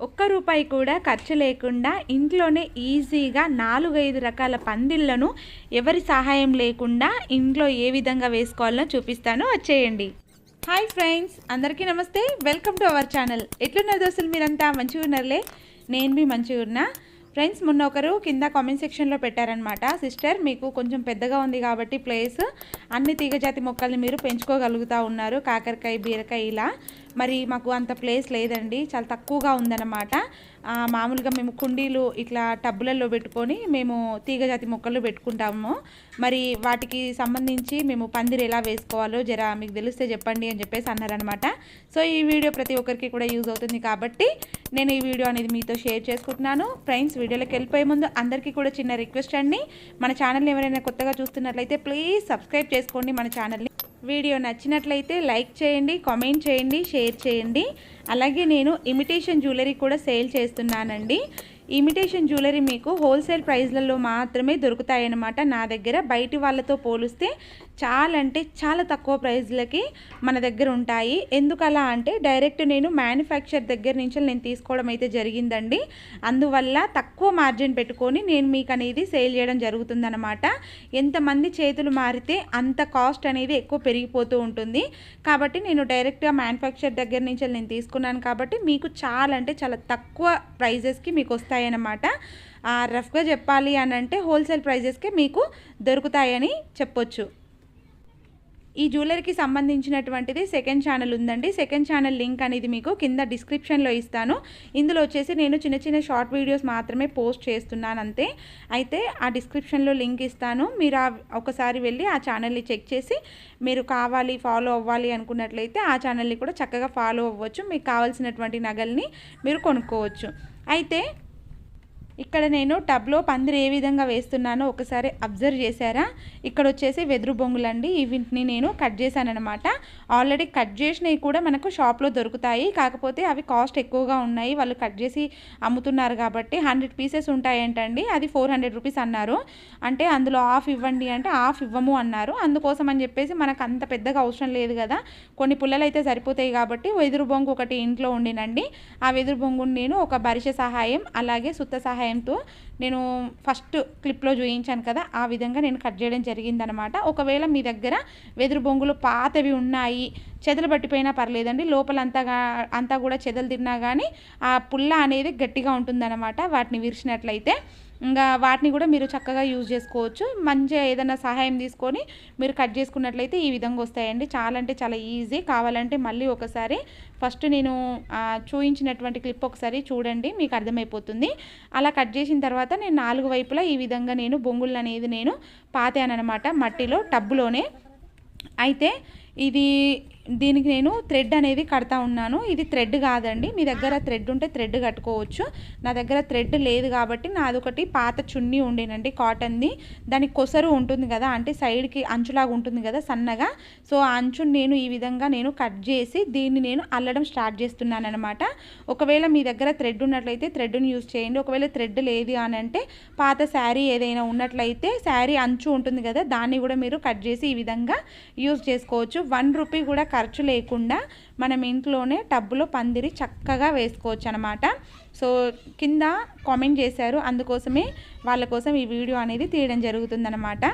ఒక్క రూపాయి కూడా ఖర్చు లేకుండా ఇంట్లోనే ఈజీగా నాలుగైదు రకాల పందిళ్ళను ఎవరి సహాయం లేకుండా ఇంట్లో ఏ విధంగా వేసుకోవాలో చూపిస్తాను. వచ్చేయండి. హాయ్ ఫ్రెండ్స్ అందరికీ నమస్తే. Welcome to our channel. ఎట్లున్నారు దోశలు మీరంతా? మంచిగా ఉన్నారులే? నేను మీ మంచిగా ఉన్నా. ఫ్రెండ్స్ మొన్న ఒకరు కింద కామెంట్ సెక్షన్లో పెట్టారనమాట సిస్టర్ మీకు కొంచెం పెద్దగా ఉంది కాబట్టి ప్లేస్ అన్ని తీగజాతి మొక్కల్ని మీరు పెంచుకోగలుగుతూ ఉన్నారు. కాకరకాయ బీరకాయ ఇలా. మరి మాకు అంత ప్లేస్ లేదండి. చాలా తక్కువగా ఉందన్నమాట. మామూలుగా మేము కుండీలు ఇట్లా టబ్బులలో పెట్టుకొని మేము తీగజాతి మొక్కలు పెట్టుకుంటాము. మరి వాటికి సంబంధించి మేము పందిరి ఎలా వేసుకోవాలో జరా మీకు తెలిస్తే చెప్పండి అని చెప్పేసి అన్నారనమాట సో ఈ వీడియో ప్రతి ఒక్కరికి కూడా యూజ్ అవుతుంది కాబట్టి నేను ఈ వీడియో అనేది మీతో షేర్ చేసుకుంటున్నాను. ఫ్రెండ్స్ వీడియోలోకి వెళ్ళిపోయే ముందు అందరికీ కూడా చిన్న రిక్వెస్ట్ అండి. మన ఛానల్ని ఎవరైనా కొత్తగా చూస్తున్నట్లయితే ప్లీజ్ సబ్స్క్రైబ్ చేసుకోండి. మన ఛానల్ని వీడియో నచ్చినట్లయితే లైక్ చేయండి కామెంట్ చేయండి షేర్ చేయండి. అలాగే నేను ఇమిటేషన్ జ్యువెలరీ కూడా సేల్ చేస్తున్నానండి. ఇమిటేషన్ జ్యువెలరీ మీకు హోల్సేల్ ప్రైస్లలో మాత్రమే దొరుకుతాయన్నమాట నా దగ్గర. బయటి వాళ్ళతో పోలిస్తే చాలా అంటే చాలా తక్కువ ప్రైజ్లకి మన దగ్గర ఉంటాయి. ఎందుకలా అంటే డైరెక్ట్ నేను మ్యానుఫ్యాక్చర్ దగ్గర నుంచి నేను తీసుకోవడం అయితే జరిగిందండి. అందువల్ల తక్కువ మార్జిన్ పెట్టుకొని నేను మీకు అనేది సేల్ చేయడం జరుగుతుందన్నమాట. ఎంతమంది చేతులు మారితే అంత కాస్ట్ అనేది ఎక్కువ పెరిగిపోతూ ఉంటుంది. కాబట్టి నేను డైరెక్ట్గా మ్యానుఫ్యాక్చర్ దగ్గర నుంచి నేను తీసుకున్నాను కాబట్టి మీకు చాలా అంటే చాలా తక్కువ ప్రైజెస్కి మీకు వస్తాయి. ఆ, రఫ్గా చెప్పాలి అని అంటే హోల్సేల్ ప్రైజెస్కే మీకు దొరుకుతాయని చెప్పొచ్చు. ఈ జ్యువెలరీకి సంబంధించినటువంటిది సెకండ్ ఛానల్ ఉందండి. సెకండ్ ఛానల్ లింక్ అనేది మీకు కింద డిస్క్రిప్షన్లో ఇస్తాను. ఇందులో వచ్చేసి నేను చిన్న చిన్న షార్ట్ వీడియోస్ మాత్రమే పోస్ట్ చేస్తున్నాను అంతే. అయితే ఆ డిస్క్రిప్షన్లో లింక్ ఇస్తాను. మీరు ఒకసారి వెళ్ళి ఆ ఛానల్ని చెక్ చేసి మీరు కావాలి ఫాలో అవ్వాలి అనుకున్నట్లయితే ఆ ఛానల్ని కూడా చక్కగా ఫాలో అవ్వచ్చు. మీకు కావాల్సినటువంటి నగల్ని మీరు కొనుక్కోవచ్చు. అయితే ఇక్కడ నేను టబ్లో పందిరి ఏ విధంగా వేస్తున్నానో ఒకసారి అబ్జర్వ్ చేశారా? ఇక్కడ వచ్చేసి వెదురు బొంగులండి. వీటిని నేను కట్ చేశానమాట ఆల్రెడీ కట్ చేసినవి కూడా మనకు షాప్లో దొరుకుతాయి. కాకపోతే అవి కాస్ట్ ఎక్కువగా ఉన్నాయి. వాళ్ళు కట్ చేసి అమ్ముతున్నారు కాబట్టి హండ్రెడ్ పీసెస్ ఉంటాయంటండి. అది ఫోర్ హండ్రెడ్ రూపీస్ అన్నారు. అంటే అందులో ఆఫ్ ఇవ్వండి అంటే ఆఫ్ ఇవ్వము అన్నారు. అందుకోసం అని చెప్పేసి మనకు అంత పెద్దగా అవసరం లేదు కదా. కొన్ని పుల్లలు అయితే సరిపోతాయి కాబట్టి వెదురు బొంగు ఒకటి ఇంట్లో ఉండినండి. ఆ వెదురు బొంగుని నేను ఒక బరిష సహాయం అలాగే సుత్త సహాయం సహాయంతో నేను ఫస్ట్ క్లిప్లో చూయించాను కదా ఆ విధంగా నేను కట్ చేయడం జరిగిందనమాట. ఒకవేళ మీ దగ్గర వెదురు బొంగులు పాతవి ఉన్నాయి చెదలు పట్టిపోయినా పర్లేదండి లోపల అంతగా అంతా కూడా చెదలు తిన్నా కానీ ఆ పుల్ల అనేది గట్టిగా ఉంటుందన్నమాట వాటిని విరిచినట్లయితే ఇంకా వాటిని కూడా మీరు చక్కగా యూజ్ చేసుకోవచ్చు. మంచిగా ఏదైనా సహాయం తీసుకొని మీరు కట్ చేసుకున్నట్లయితే ఈ విధంగా వస్తాయండి. చాలా అంటే చాలా ఈజీ. కావాలంటే మళ్ళీ ఒకసారి ఫస్ట్ నేను చూయించినటువంటి చూపించినటువంటి క్లిప్ ఒకసారి చూడండి మీకు అర్థమైపోతుంది. అలా కట్ చేసిన తర్వాత నేను నాలుగు వైపులా ఈ విధంగా నేను బొంగులు అనేది నేను పాతానమాట మట్టిలో టబ్బులోనే. అయితే ఇది దీనికి నేను థ్రెడ్ అనేది కడతా ఉన్నాను. ఇది థ్రెడ్ కాదండి. మీ దగ్గర థ్రెడ్ ఉంటే థ్రెడ్ కట్టుకోవచ్చు. నా దగ్గర థ్రెడ్ లేదు కాబట్టి నాది ఒకటి పాత చున్నీ ఉండేనండి కాటన్ది దానికి కొసరు ఉంటుంది కదా అంటే సైడ్కి అంచులాగా ఉంటుంది కదా సన్నగా. సో ఆ అంచుని నేను ఈ విధంగా నేను కట్ చేసి దీన్ని నేను అల్లడం స్టార్ట్ చేస్తున్నాను అనమాట ఒకవేళ మీ దగ్గర థ్రెడ్ ఉన్నట్లయితే థ్రెడ్ని యూజ్ చేయండి. ఒకవేళ థ్రెడ్ లేదు అని అంటే పాత శారీ ఏదైనా ఉన్నట్లయితే శారీ అంచు ఉంటుంది కదా దాన్ని కూడా మీరు కట్ చేసి ఈ విధంగా యూజ్ చేసుకోవచ్చు. వన్ రూపీ కూడా ఖర్చు లేకుండా మనం ఇంట్లోనే టబ్బులో పందిరి చక్కగా వేసుకోవచ్చు అనమాట సో కింద కామెంట్ చేశారు. అందుకోసమే వాళ్ళ కోసం ఈ వీడియో అనేది తీయడం జరుగుతుందనమాట.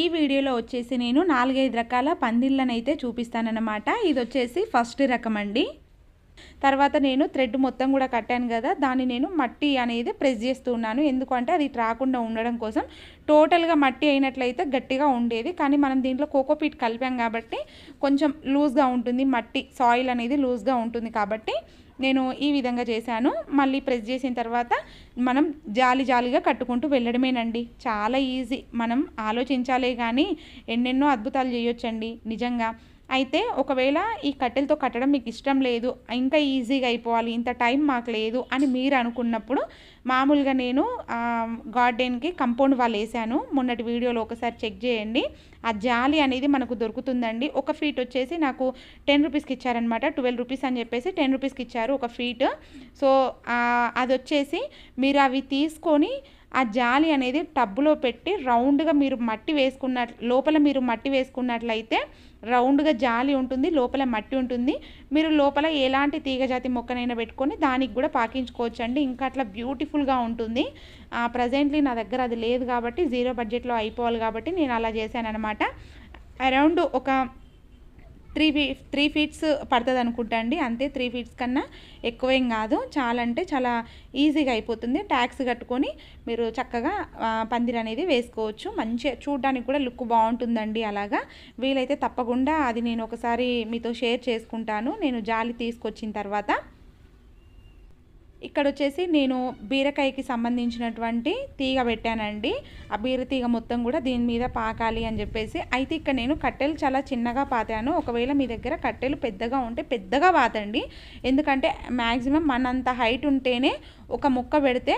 ఈ వీడియోలో వచ్చేసి నేను నాలుగైదు రకాల పందిళ్ళను అయితే చూపిస్తానన్నమాట ఇది వచ్చేసి ఫస్ట్ రకం అండి. తర్వాత నేను థ్రెడ్ మొత్తం కూడా కట్టాను కదా దాన్ని నేను మట్టి అనేది ప్రెస్ చేస్తున్నాను ఎందుకంటే అది రాకుండా ఉండడం కోసం టోటల్గా మట్టి అయినట్లయితే గట్టిగా ఉండేది. కానీ మనం దీంట్లో కోకోపీట్ కలిపాం కాబట్టి కొంచెం లూజ్గా ఉంటుంది. మట్టి సాయిల్ అనేది లూజ్గా ఉంటుంది కాబట్టి నేను ఈ విధంగా చేశాను. మళ్ళీ ప్రెస్ చేసిన తర్వాత మనం జాలి జాలిగా కట్టుకుంటూ వెళ్ళడమేనండి. చాలా ఈజీ మనం ఆలోచించాలే కానీ ఎన్నెన్నో అద్భుతాలు చేయొచ్చండి. నిజంగా అయితే ఒకవేళ ఈ కట్టెలతో కట్టడం మీకు ఇష్టం లేదు ఇంకా ఈజీగా అయిపోవాలి ఇంత టైం మాకు లేదు అని మీరు అనుకున్నప్పుడు మామూలుగా నేను గార్డెన్కి కంపౌండ్ వాళ్ళు వేసాను. మొన్నటి వీడియోలో ఒకసారి చెక్ చేయండి. ఆ జాలి అనేది మనకు దొరుకుతుందండి. ఒక ఫీట్ వచ్చేసి నాకు టెన్ రూపీస్కి ఇచ్చారనమాట ట్వెల్వ్ రూపీస్ అని చెప్పేసి టెన్ రూపీస్కి ఇచ్చారు ఒక ఫీట్. సో అది వచ్చేసి మీరు అవి తీసుకొని ఆ జాలి అనేది టబ్బులో పెట్టి రౌండ్గా మీరు మట్టి వేసుకున్న లోపల మీరు మట్టి వేసుకున్నట్లయితే రౌండ్గా జాలి ఉంటుంది లోపల మట్టి ఉంటుంది. మీరు లోపల ఎలాంటి తీగజాతి మొక్కనైనా పెట్టుకొని దానికి కూడా పాకించుకోవచ్చు అండి ఇంకా అట్లా బ్యూటిఫుల్గా ఉంటుంది. ప్రజెంట్లీ నా దగ్గర అది లేదు కాబట్టి జీరో బడ్జెట్లో అయిపోవాలి కాబట్టి నేను అలా చేశాను అనమాట అరౌండ్ ఒక త్రీ ఫీ త్రీ ఫీట్స్ పడుతుంది అనుకుంటా అండి. అంతే త్రీ ఫీట్స్ కన్నా ఎక్కువేం కాదు. చాలా అంటే చాలా ఈజీగా అయిపోతుంది. ట్యాక్స్ కట్టుకొని మీరు చక్కగా పందిరి అనేది వేసుకోవచ్చు. మంచిగా చూడడానికి కూడా లుక్ బాగుంటుందండి అలాగా. వీలైతే తప్పకుండా అది నేను ఒకసారి మీతో షేర్ చేసుకుంటాను. నేను జాలి తీసుకొచ్చిన తర్వాత ఇక్కడ వచ్చేసి నేను బీరకాయకి సంబంధించినటువంటి తీగ పెట్టానండి. ఆ బీర తీగ మొత్తం కూడా దీని మీద పాకాలి అని చెప్పేసి. అయితే ఇక్కడ నేను కట్టెలు చాలా చిన్నగా పాతాను. ఒకవేళ మీ దగ్గర కట్టెలు పెద్దగా ఉంటే పెద్దగా పాతండి. ఎందుకంటే మ్యాక్సిమం మనంత హైట్ ఉంటేనే ఒక మొక్క పెడితే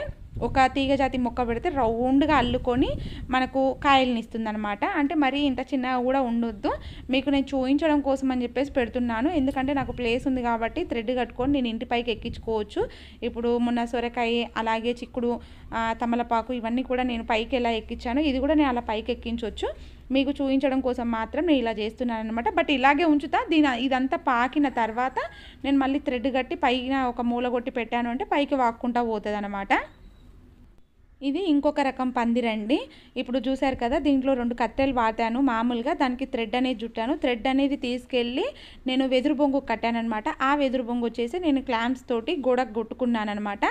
ఒక తీగజాతి మొక్క పెడితే రౌండ్గా అల్లుకొని మనకు కాయల్ని ఇస్తుంది అనమాట అంటే మరీ ఇంత చిన్నగా కూడా ఉండొద్దు. మీకు నేను చూపించడం కోసం అని చెప్పేసి పెడుతున్నాను. ఎందుకంటే నాకు ప్లేస్ ఉంది కాబట్టి థ్రెడ్ కట్టుకొని నేను ఇంటి పైకి ఎక్కించుకోవచ్చు. ఇప్పుడు మొన్న సొరకాయ అలాగే చిక్కుడు తమలపాకు ఇవన్నీ కూడా నేను పైకి ఎలా ఎక్కించాను ఇది కూడా నేను అలా పైకి ఎక్కించవచ్చు మీకు చూపించడం కోసం మాత్రం నేను ఇలా చేస్తున్నాను అనమాట బట్ ఇలాగే ఉంచుతా. దీని ఇదంతా పాకిన తర్వాత నేను మళ్ళీ థ్రెడ్ కట్టి పైన ఒక మూల కొట్టి పెట్టాను అంటే పైకి వాక్కుంటా పోతుంది అనమాట ఇది ఇంకొక రకం పందిరండి ఇప్పుడు చూసారు కదా దీంట్లో రెండు కట్టెలు వాటాను మామూలుగా దానికి థ్రెడ్ అనేది చుట్టాను థ్రెడ్ అనేది తీసుకెళ్ళి నేను వెదురు బొంగు కట్టానమాట ఆ వెదురు బొంగు వచ్చేసి నేను క్లాంప్స్ తోటి గోడకు కొట్టుకున్నాను అనమాట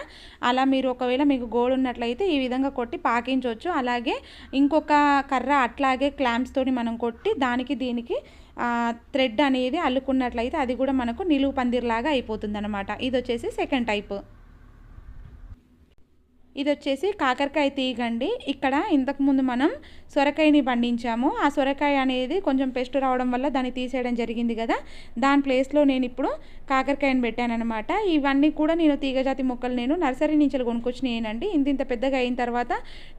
అలా మీరు ఒకవేళ మీకు గోడ ఉన్నట్లయితే ఈ విధంగా కొట్టి పాకించవచ్చు. అలాగే ఇంకొక కర్ర అట్లాగే క్లాంప్స్ తోటి మనం కొట్టి దానికి దీనికి థ్రెడ్ అనేది అల్లుకున్నట్లయితే అది కూడా మనకు నిలువు పందిర్లాగా అయిపోతుంది ఇది వచ్చేసి సెకండ్ టైప్. ఇది వచ్చేసి కాకరకాయ తీగండి. ఇక్కడ ఇంతకుముందు మనం సొరకాయని పండించాము. ఆ సొరకాయ అనేది కొంచెం పెస్ట్ రావడం వల్ల దాన్ని తీసేయడం జరిగింది కదా. దాని ప్లేస్లో నేను ఇప్పుడు కాకరకాయని పెట్టానమాట ఇవన్నీ కూడా నేను తీగజాతి మొక్కలు నేను నర్సరీ నుంచి కొనుక్కొచ్చినాయనండి. ఇంత ఇంత పెద్దగా అయిన తర్వాత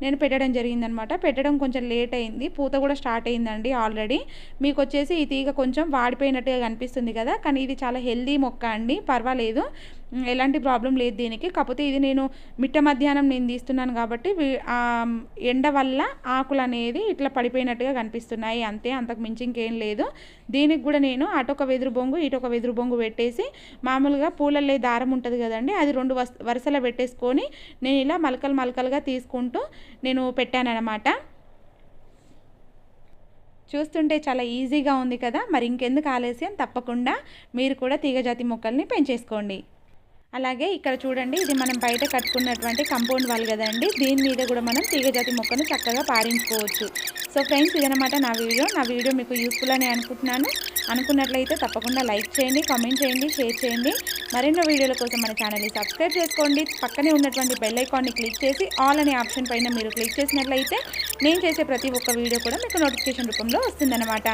నేను పెట్టడం జరిగిందనమాట పెట్టడం కొంచెం లేట్ అయింది. పూత కూడా స్టార్ట్ అయిందండి ఆల్రెడీ. మీకు వచ్చేసి ఈ తీగ కొంచెం వాడిపోయినట్టుగా కనిపిస్తుంది కదా. కానీ ఇది చాలా హెల్దీ మొక్క అండి. పర్వాలేదు. ఎలాంటి ప్రాబ్లం లేదు దీనికి. కాకపోతే ఇది నేను మిట్ట మధ్యాహ్నం నేను తీస్తున్నాను కాబట్టి ఎండ వల్ల ఆకులు అనేది ఇట్లా పడిపోయినట్టుగా కనిపిస్తున్నాయి. అంతే అంతకు మించి ఇంకేం లేదు. దీనికి కూడా నేను అటొక వెదురు బొంగు ఇటొక వెదురు బొంగు పెట్టేసి మామూలుగా పూలల్లే దారం ఉంటుంది కదండి అది రెండు వరుసలో పెట్టేసుకొని నేను ఇలా మలకలు మలకలుగా తీసుకుంటూ నేను పెట్టానమాట చూస్తుంటే చాలా ఈజీగా ఉంది కదా మరి ఇంకెందుకు ఆలస్యం? తప్పకుండా మీరు కూడా తీగజాతి మొక్కల్ని పెంచేసుకోండి. అలాగే ఇక్కడ చూడండి ఇది మనం బయట కట్టుకున్నటువంటి కంపౌండ్ వాల్ కదండి. దీని మీద కూడా మనం తీగజాతి మొక్కను చక్కగా పారించుకోవచ్చు. సో ఫ్రెండ్స్ ఇదనమాట నా వీడియో. నా వీడియో మీకు యూస్ఫుల్ అని అనుకుంటున్నాను. అనుకున్నట్లయితే తప్పకుండా లైక్ చేయండి కామెంట్ చేయండి షేర్ చేయండి. మరెన్నో వీడియోల కోసం మన ఛానల్ని సబ్స్క్రైబ్ చేసుకోండి. పక్కనే ఉన్నటువంటి బెల్ ఐకాన్ని క్లిక్ చేసి ఆల్ అనే ఆప్షన్ పైన మీరు క్లిక్ చేసినట్లయితే నేను చేసే ప్రతి ఒక్క వీడియో కూడా మీకు నోటిఫికేషన్ రూపంలో వస్తుందన్నమాట.